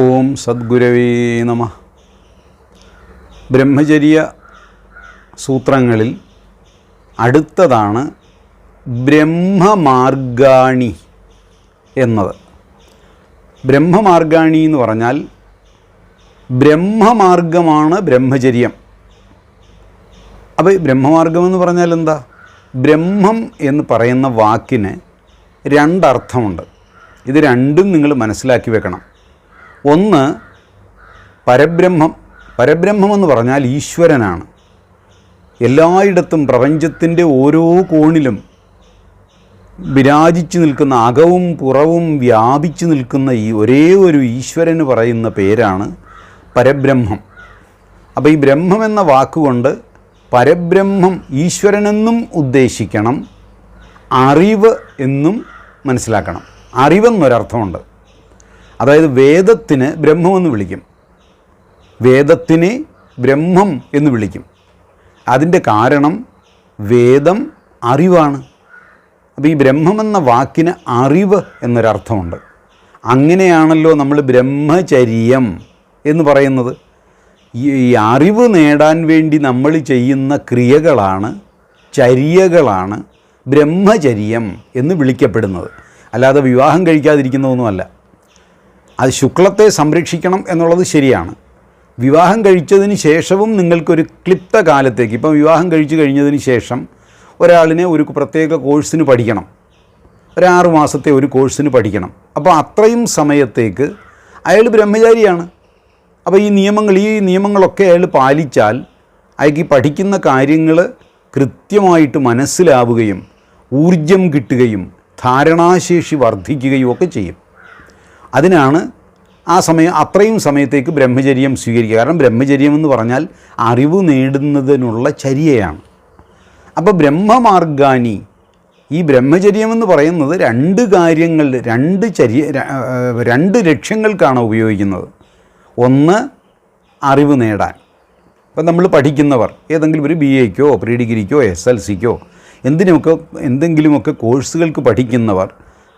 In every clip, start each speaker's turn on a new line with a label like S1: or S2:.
S1: ഓം സദ്ഗുരവേ നമ. ബ്രഹ്മചര്യ സൂത്രങ്ങളിൽ അടുത്തതാണ് ബ്രഹ്മമാർഗാണി എന്നത്. ബ്രഹ്മമാർഗാണി എന്ന് പറഞ്ഞാൽ ബ്രഹ്മമാർഗമാണ് ബ്രഹ്മചര്യം. അപ്പോൾ ബ്രഹ്മമാർഗം എന്ന് പറഞ്ഞാൽ എന്താ? ബ്രഹ്മം എന്ന് പറയുന്ന വാക്കിന് രണ്ടർത്ഥമുണ്ട്. ഇത് രണ്ടും നിങ്ങൾ മനസ്സിലാക്കി വെക്കണം. ഒന്ന് പരബ്രഹ്മം. പരബ്രഹ്മം എന്ന് പറഞ്ഞാൽ ഈശ്വരനാണ്. എല്ലായിടത്തും പ്രപഞ്ചത്തിന്റെ ഓരോ കോണിലും വിരാജിച്ചു നിൽക്കുന്ന അകവും പുറവും വ്യാപിച്ചു നിൽക്കുന്ന ഈ ഒരേ ഒരു ഈശ്വരന് പറയുന്ന പേരാണ് പരബ്രഹ്മം. അപ്പോൾ ഈ ബ്രഹ്മം എന്ന വാക്കുകൊണ്ട് പരബ്രഹ്മം ഈശ്വരനെന്നും ഉദ്ദേശിക്കണം അറിവ് എന്നും മനസ്സിലാക്കണം. അറിവെന്നൊരർത്ഥമുണ്ട്. അതായത് വേദത്തിന് ബ്രഹ്മമെന്ന് വിളിക്കും. വേദത്തിനെ ബ്രഹ്മം എന്ന് വിളിക്കും. അതിന്റെ കാരണം വേദം അറിവാണ്. അപ്പോൾ ഈ ബ്രഹ്മമെന്ന വാക്കിന് അറിവ് എന്നൊരർത്ഥമുണ്ട്. അങ്ങനെയാണല്ലോ നമ്മൾ ബ്രഹ്മചര്യം എന്ന് പറയുന്നത്. ഈ അറിവ് നേടാൻ വേണ്ടി നമ്മൾ ചെയ്യുന്ന ക്രിയകളാണ് ചര്യകളാണ് ബ്രഹ്മചര്യം എന്ന് വിളിക്കപ്പെടുന്നത്. അല്ലാതെ വിവാഹം കഴിക്കാതിരിക്കുന്നതൊന്നുമല്ല. അത് ശുക്ലത്തെ സംരക്ഷിക്കണം എന്നുള്ളത് ശരിയാണ്. വിവാഹം കഴിച്ചതിന് ശേഷവും നിങ്ങൾക്കൊരു ക്ലിപ്ത കാലത്തേക്ക് ഇപ്പം വിവാഹം കഴിച്ചു കഴിഞ്ഞതിന് ശേഷം ഒരാളിനെ ഒരു പ്രത്യേക കോഴ്സിന് പഠിക്കണം. ഒരാറ് മാസത്തെ ഒരു കോഴ്സിന് പഠിക്കണം. അപ്പോൾ അത്രയും സമയത്തേക്ക് അയാൾ ബ്രഹ്മചാരിയാണ്. അപ്പോൾ ഈ നിയമങ്ങൾ ഈ നിയമങ്ങളൊക്കെ അയാൾ പാലിച്ചാൽ അയാൾക്ക് ഈ പഠിക്കുന്ന കാര്യങ്ങൾ കൃത്യമായിട്ട് മനസ്സിലാവുകയും ഊർജം കിട്ടുകയും ധാരണാശേഷി വർദ്ധിക്കുകയും ഒക്കെ ചെയ്യും. അതിനാണ് ആ സമയം അത്രയും സമയത്തേക്ക് ബ്രഹ്മചര്യം സ്വീകരിക്കുക. കാരണം ബ്രഹ്മചര്യം എന്ന് പറഞ്ഞാൽ അറിവ് നേടുന്നതിനുള്ള ചര്യയാണ്. അപ്പോൾ ബ്രഹ്മമാർഗാനി ഈ ബ്രഹ്മചര്യം എന്ന് പറയുന്നത് രണ്ട് കാര്യങ്ങൾ രണ്ട് ചര്യ രണ്ട് ലക്ഷ്യങ്ങൾക്കാണ് ഉപയോഗിക്കുന്നത്. ഒന്ന് അറിവ് നേടാൻ. ഇപ്പം നമ്മൾ പഠിക്കുന്നവർ ഏതെങ്കിലും ഒരു ബി എക്കോ പ്രീ ഡിഗ്രിക്കോ എസ് എൽ സിക്കോ എന്തിനുമൊക്കെ എന്തെങ്കിലുമൊക്കെ കോഴ്സുകൾക്ക് പഠിക്കുന്നവർ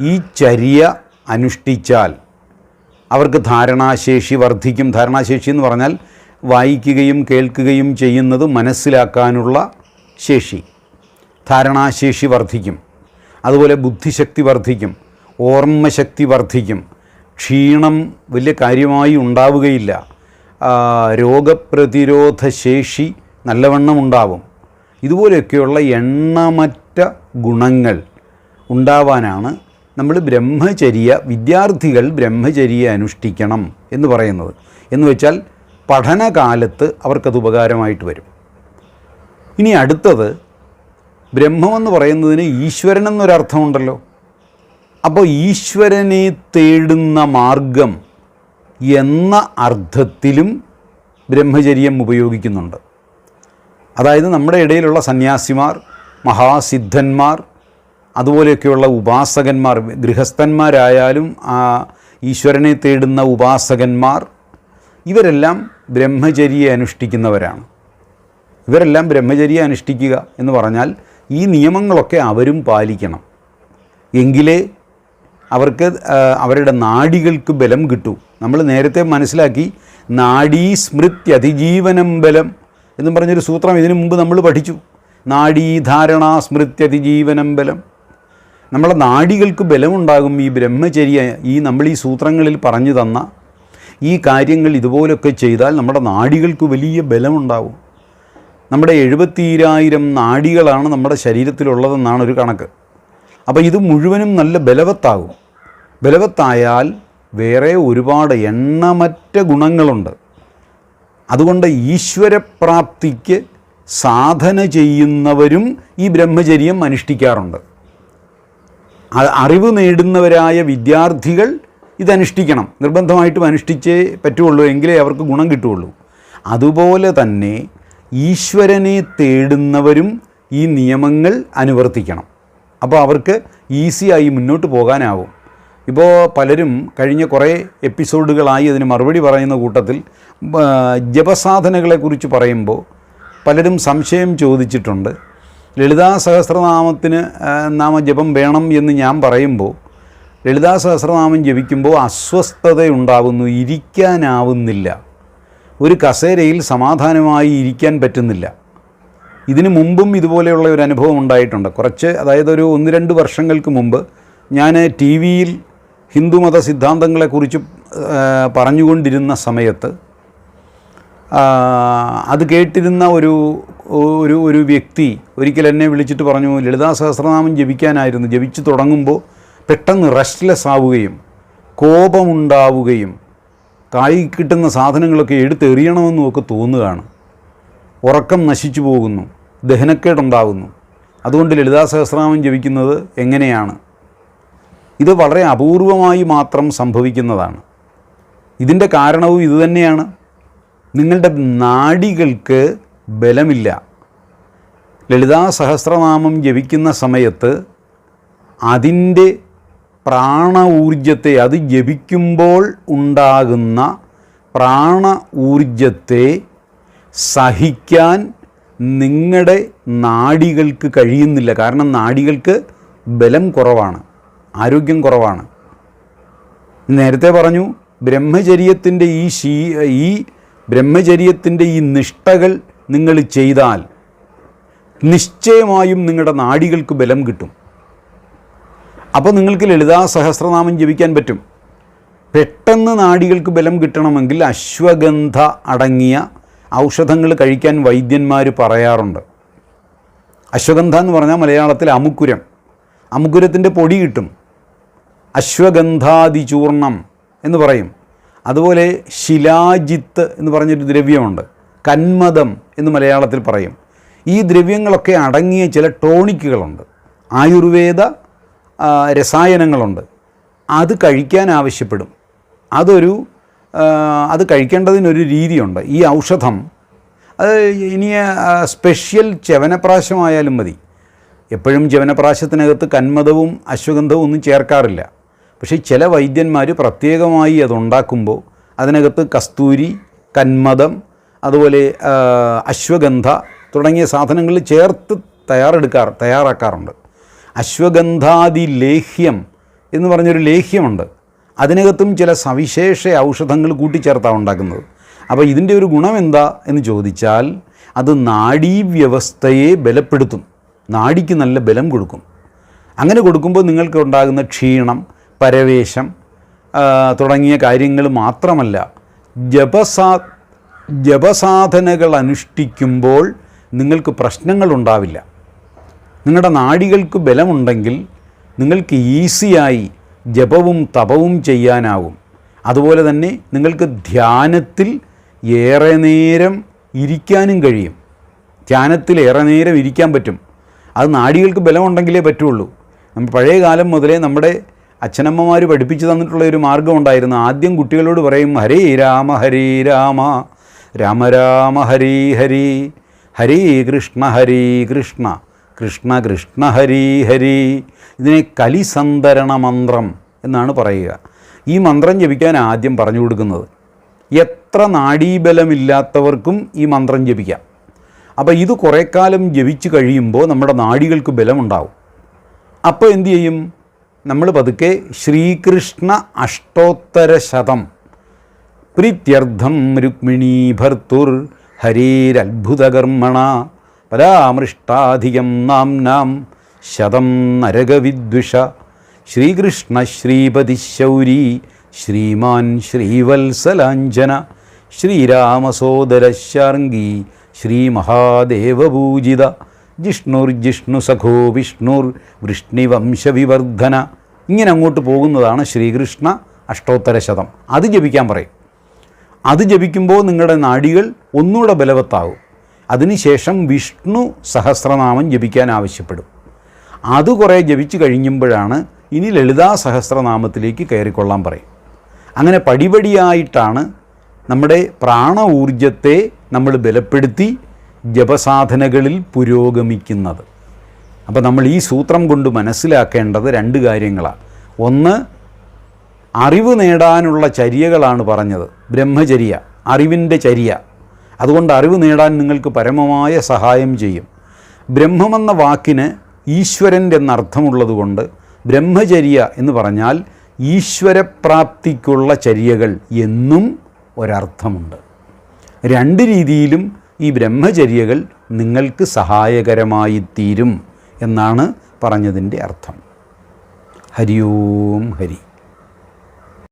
S1: ഈ ചര്യ അനുഷ്ഠിച്ചാൽ അവർക്ക് ധാരണാശേഷി വർദ്ധിക്കും. ധാരണാശേഷി എന്ന് പറഞ്ഞാൽ വായിക്കുകയും കേൾക്കുകയും ചെയ്യുന്നത് മനസ്സിലാക്കാനുള്ള ശേഷി. ധാരണാശേഷി വർദ്ധിക്കും. അതുപോലെ ബുദ്ധിശക്തി വർദ്ധിക്കും. ഓർമ്മശക്തി വർദ്ധിക്കും. ക്ഷീണം വലിയ കാര്യമായി ഉണ്ടാവുകയില്ല. രോഗപ്രതിരോധ ശേഷി നല്ലവണ്ണം ഉണ്ടാവും. ഇതുപോലെയൊക്കെയുള്ള എണ്ണമറ്റ ഗുണങ്ങൾ ഉണ്ടാവാനാണ് നമ്മൾ ബ്രഹ്മചര്യ വിദ്യാർത്ഥികൾ ബ്രഹ്മചര്യ അനുഷ്ഠിക്കണം എന്ന് പറയുന്നത്. എന്ന് വെച്ചാൽ പഠനകാലത്ത് അവർക്കത് ഉപകാരമായിട്ട് വരും. ഇനി അടുത്തത് ബ്രഹ്മമെന്ന് പറയുന്നതിന് ഈശ്വരൻ എന്നൊരർത്ഥമുണ്ടല്ലോ അപ്പോൾ ഈശ്വരനെ തേടുന്ന മാർഗം എന്ന അർത്ഥത്തിലും ബ്രഹ്മചര്യം ഉപയോഗിക്കുന്നുണ്ട്. അതായത് നമ്മുടെ ഇടയിലുള്ള സന്യാസിമാർ മഹാസിദ്ധന്മാർ അതുപോലെയൊക്കെയുള്ള ഉപാസകന്മാർ ഗൃഹസ്ഥന്മാരായാലും ആ ഈശ്വരനെ തേടുന്ന ഉപാസകന്മാർ ഇവരെല്ലാം ബ്രഹ്മചര്യ അനുഷ്ഠിക്കുന്നവരാണ്. ഇവരെല്ലാം ബ്രഹ്മചര്യ അനുഷ്ഠിക്കുക എന്ന് പറഞ്ഞാൽ ഈ നിയമങ്ങളൊക്കെ അവരും പാലിക്കണം. എങ്കിലേ അവർക്ക് അവരുടെ നാഡികൾക്ക് ബലം കിട്ടൂ. നമ്മൾ നേരത്തെ മനസ്സിലാക്കി നാഡീ സ്മൃതി അതിജീവനം ബലം എന്നും പറഞ്ഞൊരു സൂത്രം ഇതിനു മുമ്പ് നമ്മൾ പഠിച്ചു. നാഡീധാരണ സ്മൃത്യതിജീവനം ബലം. നമ്മളെ നാടികൾക്ക് ബലമുണ്ടാകും ഈ ബ്രഹ്മചര്യ ഈ നമ്മൾ ഈ സൂത്രങ്ങളിൽ പറഞ്ഞു തന്ന ഈ കാര്യങ്ങൾ ഇതുപോലൊക്കെ ചെയ്താൽ നമ്മുടെ നാടികൾക്ക് വലിയ ബലമുണ്ടാവും. നമ്മുടെ എഴുപത്തിരായിരം നാടികളാണ് നമ്മുടെ ശരീരത്തിലുള്ളതെന്നാണ് ഒരു കണക്ക്. അപ്പോൾ ഇത് മുഴുവനും നല്ല ബലവത്താകും. ബലവത്തായാൽ വേറെ ഒരുപാട് എണ്ണമറ്റ ഗുണങ്ങളുണ്ട്. അതുകൊണ്ട് ഈശ്വരപ്രാപ്തിക്ക് സാധന ചെയ്യുന്നവരും ഈ ബ്രഹ്മചര്യം അനുഷ്ഠിക്കാറുണ്ട്. അറിവ് നേടുന്നവരായ വിദ്യാർത്ഥികൾ ഇതനുഷ്ഠിക്കണം. നിർബന്ധമായിട്ടും അനുഷ്ഠിച്ചേ പറ്റുള്ളൂ എങ്കിലേ അവർക്ക് ഗുണം കിട്ടുകയുള്ളൂ അതുപോലെ തന്നെ ഈശ്വരനെ തേടുന്നവരും ഈ നിയമങ്ങൾ അനുവർത്തിക്കണം. അപ്പോൾ അവർക്ക് ഈസിയായി മുന്നോട്ട് പോകാനാവും. ഇപ്പോൾ പലരും കഴിഞ്ഞ കുറേ എപ്പിസോഡുകളായി അതിന് മറുപടി പറയുന്ന കൂട്ടത്തിൽ ജപസാധനകളെക്കുറിച്ച് പറയുമ്പോൾ പലരും സംശയം ചോദിച്ചിട്ടുണ്ട്. ലളിതാ സഹസ്രനാമത്തിന് നാമ ജപം വേണം എന്ന് ഞാൻ പറയുമ്പോൾ ലളിതാ സഹസ്രനാമം ജപിക്കുമ്പോൾ അസ്വസ്ഥതയുണ്ടാകുന്നു ഇരിക്കാനാവുന്നില്ല. ഒരു കസേരയിൽ സമാധാനമായി ഇരിക്കാൻ പറ്റുന്നില്ല. ഇതിനു മുമ്പും ഇതുപോലെയുള്ള ഒരു അനുഭവം ഉണ്ടായിട്ടുണ്ട്. കുറച്ച് അതായത് ഒരു ഒന്ന് രണ്ട് വർഷങ്ങൾക്ക് മുമ്പ് ഞാൻ ടി വിയിൽ ഹിന്ദുമത സിദ്ധാന്തങ്ങളെക്കുറിച്ച് പറഞ്ഞുകൊണ്ടിരുന്ന സമയത്ത് അത് കേട്ടിരുന്ന ഒരു ഒരു ഒരു വ്യക്തി ഒരിക്കൽ എന്നെ വിളിച്ചിട്ട് പറഞ്ഞു ലളിതാ സഹസ്രനാമം ജപിക്കാനായിരുന്നു. ജപിച്ച് തുടങ്ങുമ്പോൾ പെട്ടെന്ന് റെസ്റ്റ്ലെസ് ആവുകയും കോപമുണ്ടാവുകയും കായി കിട്ടുന്ന സാധനങ്ങളൊക്കെ എടുത്തെറിയണമെന്നും ഒക്കെ തോന്നുകയാണ്. ഉറക്കം നശിച്ചു പോകുന്നു. ദഹനക്കേടുണ്ടാകുന്നു. അതുകൊണ്ട് ലളിതാ സഹസ്രനാമം ജപിക്കുന്നത് എങ്ങനെയാണ്? ഇത് വളരെ അപൂർവമായി മാത്രം സംഭവിക്കുന്നതാണ്. ഇതിന്റെ കാരണവും ഇതുതന്നെയാണ് നിങ്ങളുടെ നാഡികൾക്ക് ബലമില്ല. ലളിതാ സഹസ്രനാമം ജപിക്കുന്ന സമയത്ത് അതിന്റെ പ്രാണ ഊർജത്തെ അത് ജപിക്കുമ്പോൾ ഉണ്ടാകുന്ന പ്രാണ ഊർജത്തെ സഹിക്കാൻ നിങ്ങളുടെ നാടികൾക്ക് കഴിയുന്നില്ല. കാരണം നാടികൾക്ക് ബലം കുറവാണ് ആരോഗ്യം കുറവാണ്. നേരത്തെ പറഞ്ഞു ബ്രഹ്മചര്യത്തിന്റെ ഈ ശീ ഈ ബ്രഹ്മചര്യത്തിന്റെ ഈ നിഷ്ഠകൾ നിങ്ങൾ ചെയ്താൽ നിശ്ചയമായും നിങ്ങളുടെ നാടികൾക്ക് ബലം കിട്ടും. അപ്പോൾ നിങ്ങൾക്ക് ലളിതാ സഹസ്രനാമം ജപിക്കാൻ പറ്റും. പെട്ടെന്ന് നാടികൾക്ക് ബലം കിട്ടണമെങ്കിൽ അശ്വഗന്ധ അടങ്ങിയ ഔഷധങ്ങൾ കഴിക്കാൻ വൈദ്യന്മാർ പറയാറുണ്ട്. അശ്വഗന്ധ എന്ന് പറഞ്ഞാൽ മലയാളത്തിൽ അമുക്കുരം. അമുക്കുരത്തിന്റെ പൊടി കിട്ടും. അശ്വഗന്ധാതിചൂർണം എന്ന് പറയും. അതുപോലെ ശിലാജിത്ത് എന്ന് പറഞ്ഞൊരു ദ്രവ്യമുണ്ട്. കന്മദം എന്ന് മലയാളത്തിൽ പറയും. ഈ ദ്രവ്യങ്ങളൊക്കെ അടങ്ങിയ ചില ടോണിക്കുകളുണ്ട്. ആയുർവേദ രസായനങ്ങളുണ്ട്. അത് കഴിക്കാൻ ആവശ്യപ്പെടും. അതൊരു അത് കഴിക്കേണ്ടതിനൊരു രീതിയുണ്ട്. ഈ ഔഷധം അത് ഇനി സ്പെഷ്യൽ ചവനപ്രാശമായാലും മതി. എപ്പോഴും ചവനപ്രാശത്തിനകത്ത് കന്മദവും അശ്വഗന്ധവും ഒന്നും ചേർക്കാറില്ല. പക്ഷേ ചില വൈദ്യന്മാർ പ്രത്യേകമായി അതുണ്ടാക്കുമ്പോൾ അതിനകത്ത് കസ്തൂരി കന്മദം അതുപോലെ അശ്വഗന്ധ തുടങ്ങിയ സാധനങ്ങൾ ചേർത്ത് തയ്യാറെടുക്കാർ തയ്യാറാക്കാറുണ്ട്. അശ്വഗന്ധാദി ലേഹ്യം എന്ന് പറഞ്ഞൊരു ലേഹ്യമുണ്ട്. അതിനകത്തും ചില സവിശേഷ ഔഷധങ്ങൾ കൂട്ടിച്ചേർത്താണ് ഉണ്ടാക്കുന്നത്. അപ്പോൾ ഇതിന്റെ ഒരു ഗുണം എന്താ എന്ന് ചോദിച്ചാൽ അത് നാഡീവ്യവസ്ഥയെ ബലപ്പെടുത്തും. നാടിക്ക് നല്ല ബലം കൊടുക്കും. അങ്ങനെ കൊടുക്കുമ്പോൾ നിങ്ങൾക്ക് ഉണ്ടാകുന്ന ക്ഷീണം പരവേശം തുടങ്ങിയ കാര്യങ്ങൾ മാത്രമല്ല ജപസാ ജപസാധനകൾ അനുഷ്ഠിക്കുമ്പോൾ നിങ്ങൾക്ക് പ്രശ്നങ്ങളുണ്ടാവില്ല നിങ്ങളുടെ നാഡികൾക്ക് ബലമുണ്ടെങ്കിൽ നിങ്ങൾക്ക് ഈസിയായി ജപവും തപവും ചെയ്യാനാവും. അതുപോലെ തന്നെ നിങ്ങൾക്ക് ധ്യാനത്തിൽ ഏറെ നേരം ഇരിക്കാനും കഴിയും. ധ്യാനത്തിൽ ഏറെ നേരം ഇരിക്കാൻ പറ്റും. അത് നാഡികൾക്ക് ബലമുണ്ടെങ്കിലേ പറ്റുള്ളൂ. നമ്മൾ പഴയ കാലം മുതലേ നമ്മുടെ അച്ഛനമ്മമാർ പഠിപ്പിച്ചു തന്നിട്ടുള്ള ഒരു മാർഗമുണ്ടായിരുന്നു ആദ്യം കുട്ടികളോട് പറയും ഹരേ രാമ ഹരേ രാമ. രാമ രാമ ഹരി ഹരി ഹരി കൃഷ്ണ ഹരി കൃഷ്ണ കൃഷ്ണ കൃഷ്ണ ഹരി ഹരി. ഇതിനെ കലിസന്തരണ മന്ത്രം എന്നാണ് പറയുക. ഈ മന്ത്രം ജപിക്കാൻ ആദ്യം പറഞ്ഞു കൊടുക്കുന്നത് എത്ര നാഡീബലമില്ലാത്തവർക്കും ഈ മന്ത്രം ജപിക്കാം. അപ്പോൾ ഇത് കുറേ കാലം ജപിച്ചു കഴിയുമ്പോൾ നമ്മുടെ നാഡികൾക്ക് ബലമുണ്ടാവും. അപ്പോൾ എന്തു ചെയ്യും? നമ്മൾ പതുക്കെ ശ്രീകൃഷ്ണ അഷ്ടോത്തര ശതം പ്രീത്യർത്ഥം രുക്മിണീ ഭർത്തുർ ഹരേരത്ഭുതകർമ്മണ പരാമൃഷ്ടാധികം നാംനാം ശതം നരകവിദ്വിഷ ശ്രീകൃഷ്ണ ശ്രീപതി ശൗരി ശ്രീമാൻ ശ്രീവത്സലാഞ്ജന ശ്രീരാമസോദര ശാർഗി ശ്രീമഹാദേവപൂജിത ജിഷ്ണുർജിഷ്ണുസഖോ വിഷ്ണുർ വൃഷ്ണിവംശവിവർദ്ധന ഇങ്ങനെ അങ്ങോട്ട് പോകുന്നതാണ് ശ്രീകൃഷ്ണ അഷ്ടോത്തര ശതം. അത് ജപിക്കാൻ പറയും. അത് ജപിക്കുമ്പോൾ നിങ്ങളുടെ നാഡികൾ ഒന്നുകൂടെ ബലവത്താകും. അതിനുശേഷം വിഷ്ണു സഹസ്രനാമം ജപിക്കാൻ ആവശ്യപ്പെടും. അത് കുറേ ജപിച്ചു കഴിയുമ്പോഴാണ് ഇനി ലളിതാ സഹസ്രനാമത്തിലേക്ക് കയറിക്കൊള്ളാൻ പറയും. അങ്ങനെ പടിപടിയായിട്ടാണ് നമ്മുടെ പ്രാണ ഊർജത്തെ നമ്മൾ ബലപ്പെടുത്തി ജപസാധനകളിൽ പുരോഗമിക്കുന്നത്. അപ്പോൾ നമ്മൾ ഈ സൂത്രം കൊണ്ട് മനസ്സിലാക്കേണ്ടത് രണ്ട് കാര്യങ്ങളാണ്. ഒന്ന് അറിവ് നേടാനുള്ള ചര്യകളാണ് പറഞ്ഞത്. ബ്രഹ്മചര്യ അറിവിന്റെ ചര്യ. അതുകൊണ്ട് അറിവ് നേടാൻ നിങ്ങൾക്ക് പരമമായ സഹായം ചെയ്യും. ബ്രഹ്മമെന്ന വാക്കിന് ഈശ്വരൻ എന്നർത്ഥമുള്ളതുകൊണ്ട് ബ്രഹ്മചര്യ എന്ന് പറഞ്ഞാൽ ഈശ്വരപ്രാപ്തിക്കുള്ള ചര്യകൾ എന്നും ഒരർത്ഥമുണ്ട്. രണ്ട് രീതിയിലും ഈ ബ്രഹ്മചര്യകൾ നിങ്ങൾക്ക് സഹായകരമായി തീരും എന്നാണ് പറഞ്ഞതിന്റെ അർത്ഥം. ഹരി ഓം ഹരി.